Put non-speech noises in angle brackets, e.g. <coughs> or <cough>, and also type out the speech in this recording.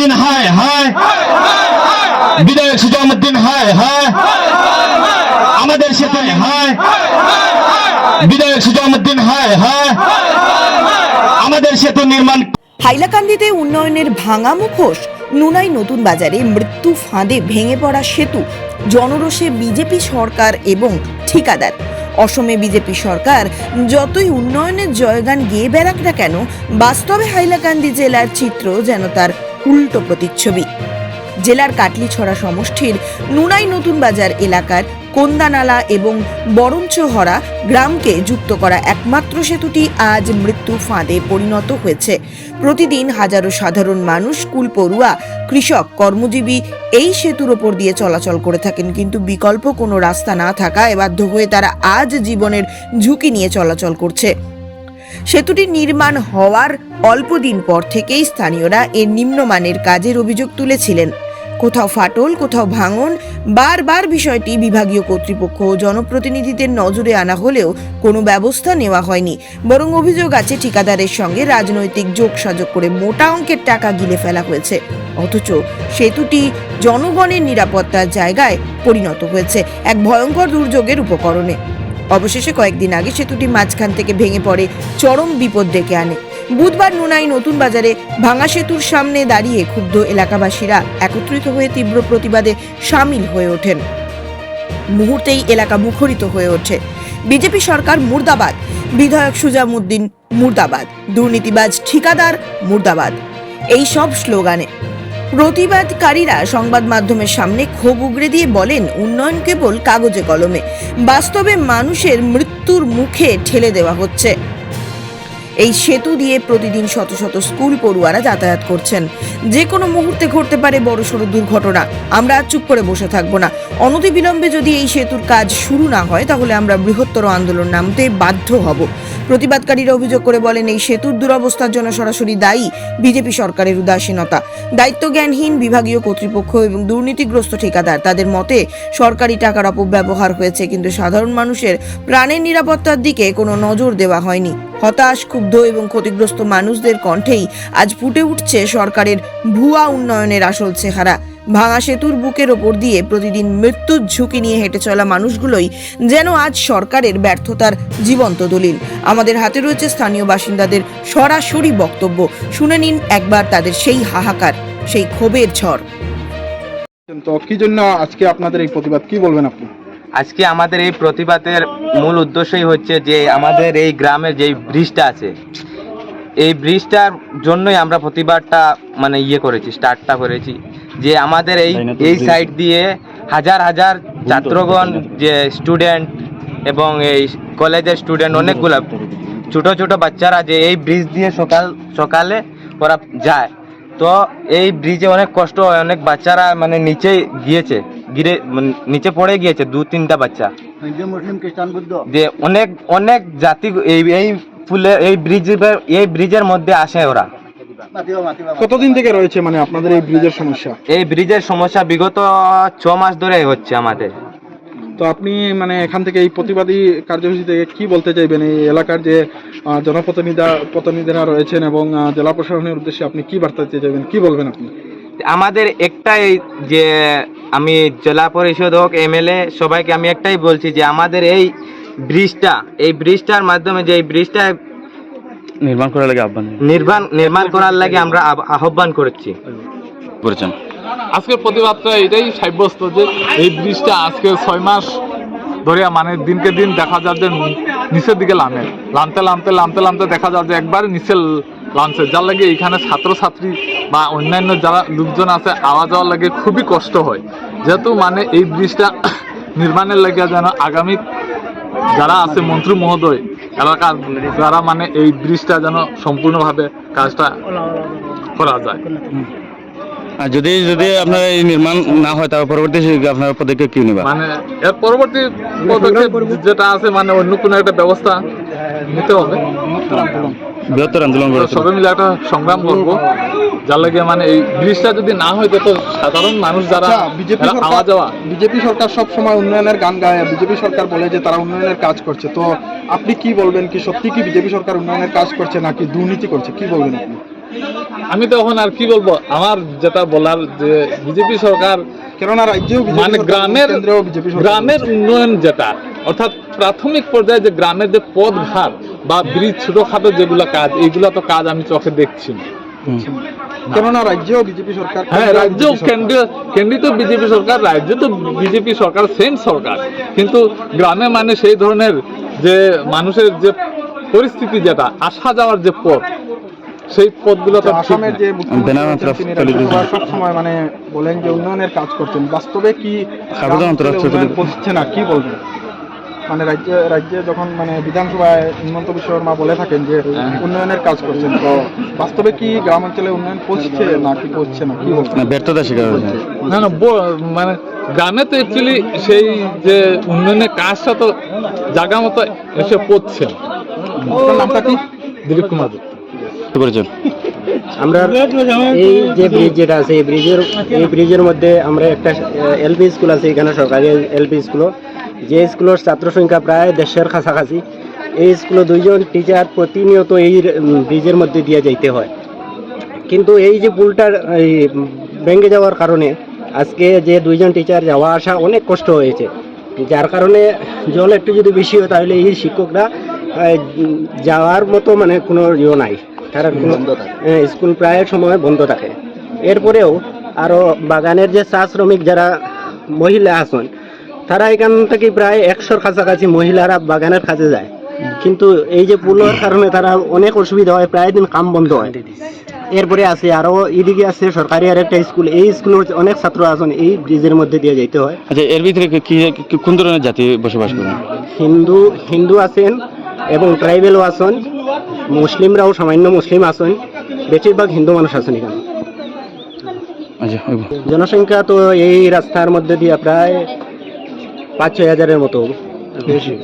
সুজামুদ্দিন হায় হায়। বিধায়ক সুজামুদ্দিন হায় হায়। আমাদের সেতু হায়। বিধায়ক সুজামুদ্দিন হায় হায়। আমাদের সেতু নির্মাণ হাইলাকান্দিতে উন্নয়নের ভাঙা মুখোশ, নুনাই নতুন বাজারে মৃত্যু ফাঁদে ভেঙে পড়া সেতু, জনরোষে বিজেপি সরকার এবং ঠিকাদার। অসমে বিজেপি সরকার যতই উন্নয়নের জয়গান গেয়ে বেড়াক না কেন, বাস্তবে হাইলাকান্দি জেলার চিত্র যেন তার উল্টো প্রতিচ্ছবি। জেলার কাটলিছড়া সমষ্টির নুনাই নতুন বাজার এলাকার কন্দানালা এবং বরঞ্চহরা গ্রামকে যুক্ত করা একমাত্র সেতুটি আজ মৃত্যু ফাঁদে পরিণত হয়েছে। প্রতিদিন হাজারো সাধারণ মানুষ, স্কুল পড়ুয়া, কৃষক, কর্মজীবী এই সেতুর ওপর দিয়ে চলাচল করে থাকেন। কিন্তু বিকল্প কোনো রাস্তা না থাকায় বাধ্য হয়ে তারা আজ জীবনের ঝুঁকি নিয়ে চলাচল করছে। সেতুটি নির্মাণ হওয়ার অল্প দিন পর থেকেই স্থানীয়রা এর নিম্নমানের কাজের অভিযোগ তুলেছিলেন। কোথাও ফাটল, কোথাও ভাঙন, বারবার বিষয়টি বিভাগীয় কর্তৃপক্ষ ও জনপ্রতিনিধিদের নজরে আনা হলেও কোনো ব্যবস্থা নেওয়া হয়নি। বরং অভিযোগ আছে, ঠিকাদারের সঙ্গে রাজনৈতিক যোগসাজগ করে মোটা অঙ্কের টাকা গিলে ফেলা হয়েছে। অথচ সেতুটি জনগণের নিরাপত্তার জায়গায় পরিণত হয়েছে এক ভয়ঙ্কর দুর্যোগের উপকরণে। অবশেষে কয়েকদিন আগে সেতুটি মাঝখান থেকে ভেঙে পড়ে, চরম বিপদ ডেকে আনে। বুধবার নুনাই নতুন বাজারে ভাঙা সেতুর সামনে দাঁড়িয়ে ক্ষুব্ধ এলাকাবাসীরা একত্রিত হয়ে তীব্র প্রতিবাদে সামিল হয়ে ওঠেন। মুহূর্তেই এলাকা মুখরিত হয়ে ওঠে। বিজেপি সরকার মুর্দাবাদ, বিধায়ক সুজামুদ্দিন মুর্দাবাদ, দুর্নীতিবাজ ঠিকাদার মুর্দাবাদ। এই সব স্লোগানে প্রতিবাদকারীরা সংবাদ মাধ্যমের সামনে ক্ষোভ উগড়ে দিয়ে বলেন, উন্নয়ন কেবল কাগজে কলমে। বাস্তবে মানুষের মৃত্যুর মুখে ঠেলে দেওয়া হচ্ছে। এই সেতু দিয়ে প্রতিদিন শত শত স্কুল পড়ুয়ারা যাতায়াত করছেন। যে কোনো মুহূর্তে ঘটতে পারে বড়সড় দুর্ঘটনা। আমরা আর চুপ করে বসে থাকব না। অনতিবিলম্বে যদি এই সেতুর কাজ শুরু না হয়, তাহলে আমরা বৃহত্তর আন্দোলন নামতে বাধ্য হব। প্রতিবাদকারীরা অভিযোগ করে বলেন, এই সেতুর দুরবস্থার জন্য সরাসরি দায়ী বিজেপি সরকারের উদাসীনতা। দায়িত্বজ্ঞানহীন বিভাগীয় কর্তৃপক্ষ এবং দুর্নীতিগ্রস্ত ঠিকাদার, তাদের মতে সরকারি টাকার অপব্যবহার হয়েছে, কিন্তু সাধারণ মানুষের প্রাণের নিরাপত্তার দিকে কোনো নজর দেওয়া হয়নি। হতাশ, ক্ষুব্ধ এবং ক্ষতিগ্রস্ত মানুষদের কণ্ঠেই আজ ফুটে উঠছে সরকারের ভুয়া উন্নয়নের আসল চেহারা। ভাঙা সেতুর বুকের ওপর দিয়ে প্রতিদিন মৃত্যুর ঝুঁকি নিয়ে হেঁটে চলা মানুষগুলোই যেন আজ সরকারের ব্যর্থতার জীবন্ত দলিল। আমাদের হাতে রয়েছে স্থানীয় বাসিন্দাদের সরাসরি বক্তব্য। শুনে নিন একবার তাদের সেই হাহাকার, সেই ক্ষোভের ঝড়। তো কি জন্য আজকে আপনাদের এই প্রতিবাদ? কি বলবেন আপনি? আজকে আমাদের এই প্রতিবাদের মূল উদ্দেশ্যই হচ্ছে যে আমাদের এই গ্রামের যে ব্রিজটা আছে এই ব্রিজটার জন্যই আমরা প্রতিবাদটা মানে ইয়ে করেছি স্টার্টটা করেছি। যে আমাদের এই এই সাইড দিয়ে হাজার হাজার ছাত্রগণ যে স্টুডেন্ট এবং এই কলেজের স্টুডেন্ট অনেকগুলো ছোট ছোট বাচ্চারা যে এই ব্রিজ দিয়ে সকাল সকালে ওরা যায়। তো এই ব্রিজে অনেক কষ্ট হয় অনেক বাচ্চারা মানে নিচে গিয়েছে। গিরে মানে নিচে পড়ে গিয়েছে দু তিনটা বাচ্চা। যে অনেক অনেক জাতি এই এই ফুলে এই ব্রিজ এই ব্রিজের মধ্যে আসে ওরা। কতদিন থেকে রয়েছে মানে আপনাদের এই ব্রিজের সমস্যা? এই ব্রিজের সমস্যা বিগত ছ মাস ধরে হচ্ছে আমাদের। তো আপনি মানে এখান থেকে এই প্রতিবাদী কার্যসূচি থেকে কি বলতে চাইবেন? এই এলাকার যে জনপ্রতিনিধি প্রতিনিধিরা রয়েছেন এবং জেলা প্রশাসনের উদ্দেশ্যে আপনি কি বার্তা দিতে চাইবেন? কি বলবেন আপনি? আমাদের একটাই যে আমি জেলা পরিষদ হোক এমএলএ সবাইকে আমি একটাই বলছি যে আমাদের এই ব্রিজটা এই ব্রিজটার মাধ্যমে যে এই ব্রিজটা নির্মাণ করার লাগে আহ্বান। নির্মাণ নির্মাণ করার লাগে আমরা আহ্বান করছি। করেছেন। আজকের প্রতিবাদটা এটাই সাব্যস্ত যে এই ব্রিজটা আজকে ছয় মাস ধরে মানে দিনকে দিন দেখা যায় যে নিচের দিকে লামে। লামতে লামতে লামতে লামতে দেখা যায় যে একবারে নিচে লামছে। যার লাগে এখানে ছাত্রছাত্রী বা অন্যান্য যারা লোকজন আছে আওয়া যাওয়ার লাগে খুবই কষ্ট হয়। যেহেতু মানে এই ব্রিজটা <coughs> নির্মাণের লাগে যেন আগামী যারা আছে মন্ত্রী মহোদয় এলাকার যারা মানে এই ব্রিজটা যেন সম্পূর্ণভাবে কাজটা করা যায়। আর যদি যদি আপনার এই নির্মাণ না হয় তার পরবর্তী আপনার পদক্ষেপ কি নেবা মানে এর পরবর্তী পদক্ষেপ যেটা আছে মানে অন্য কোনো একটা ব্যবস্থা নিতে হবে। বৃহত্তর আন্দোলন সবাই মিলে একটা সংগ্রাম করব। যার লাগে মানে এই ব্রিজটা যদি না হয় তো সাধারণ মানুষ যারা আচ্ছা বিজেপি আওয়া যাওয়া বিজেপি সরকার সব সময় উন্নয়নের গান গায়। বিজেপি সরকার বলে যে তারা উন্নয়নের কাজ করছে। তো আপনি কি বলবেন কি? সত্যি কি বিজেপি সরকার উন্নয়নের কাজ করছে নাকি দুর্নীতি করছে? কি বলবেন আপনি? আমি তো এখন আর কি বলব? আমার যেটা বলার যে বিজেপি সরকার কেননা রাজ্যেও বিজেপি মানে গ্রামের গ্রামের উন্নয়ন যেটা অর্থাৎ প্রাথমিক পর্যায়ে যে গ্রামের যে পথ ঘাট বা ব্রিজ ছোটখাটো যেগুলো কাজ এইগুলো তো কাজ আমি চোখে দেখছি না। কেননা রাজ্যেও বিজেপি সরকার হ্যাঁ রাজ্য বিজেপি সরকার। কেন্দ্রীয় কেন্দ্রিত বিজেপি সরকার রাজ্য তো বিজেপি সরকার সেম সরকার। কিন্তু গ্রামে মানে সেই ধরনের যে মানুষের যে পরিস্থিতি যেটা আসা যাওয়ার যে পথ সেই পথগুলো তো ঠিক আসামের যে সবসময় মানে বলেন যে উন্নয়নের কাজ করছেন। বাস্তবে কি। পৌঁছছে না কি বলবেন? মানে রাজ্যে রাজ্যে যখন মানে বিধানসভায় হিমন্ত বিশ্ব শর্মা বলে থাকেন যে উন্নয়নের কাজ করছেন তো বাস্তবে কি গ্রাম অঞ্চলে উন্নয়ন পৌঁছছে না কি পৌঁছছে না? কি না ব্যর্থতা স্বীকার হয়েছে। না না মানে গ্রামে তো অ্যাকচুয়ালি সেই যে উন্নয়নের কাজটা তো জায়গা মতো এসে পড়ছে। নামটা কি? দিলীপ কুমার করেছেন আমরা এই যে ব্রিজ যেটা আছে এই ব্রিজের এই ব্রিজের মধ্যে আমরা একটা এলপি স্কুল আছে এখানে সরকারি এলপি স্কুল যে স্কুলের ছাত্র সংখ্যা প্রায় দেশের কাছাকাছি এই স্কুলে দুইজন টিচার প্রতিনিয়ত এই ব্রিজের মধ্যে দিয়ে যাইতে হয়। কিন্তু এই যে পুলটার এই ভেঙে যাওয়ার কারণে আজকে যে দুইজন টিচার যাওয়া আসা অনেক কষ্ট হয়েছে। যার কারণে জল একটু যদি বেশি হয় তাহলে এই শিক্ষকরা যাওয়ার মতো মানে কোনো ইয়ে নাই। তারা কোনো হ্যাঁ, স্কুল প্রায় সময় বন্ধ থাকে। এরপরেও আরও বাগানের যে চা শ্রমিক যারা মহিলা আছেন তারা এখান থেকে প্রায় একশোর কাছাকাছি মহিলারা বাগানের কাজে যায়। কিন্তু এই যে পুলের কারণে তারা অনেক অসুবিধা হয় প্রায় দিন কাম বন্ধ হয়। এরপরে আছে আরও এদিকে আছে সরকারি আর একটা স্কুল। এই স্কুলের অনেক ছাত্র আছেন এই ব্রিজের মধ্যে দিয়ে যেতে হয়। আচ্ছা এর ভিতরে কোন ধরনের জাতি বসবাস করেন? হিন্দু হিন্দু আছেন এবং ট্রাইবেলও আছেন। মুসলিমরাও সামান্য মুসলিম আছেন। বেশিরভাগ হিন্দু মানুষ আছেন এখানে। আচ্ছা জনসংখ্যা তো এই রাস্তার মধ্যে দিয়ে প্রায় পাঁচ ছয় হাজারের মতো বেশি।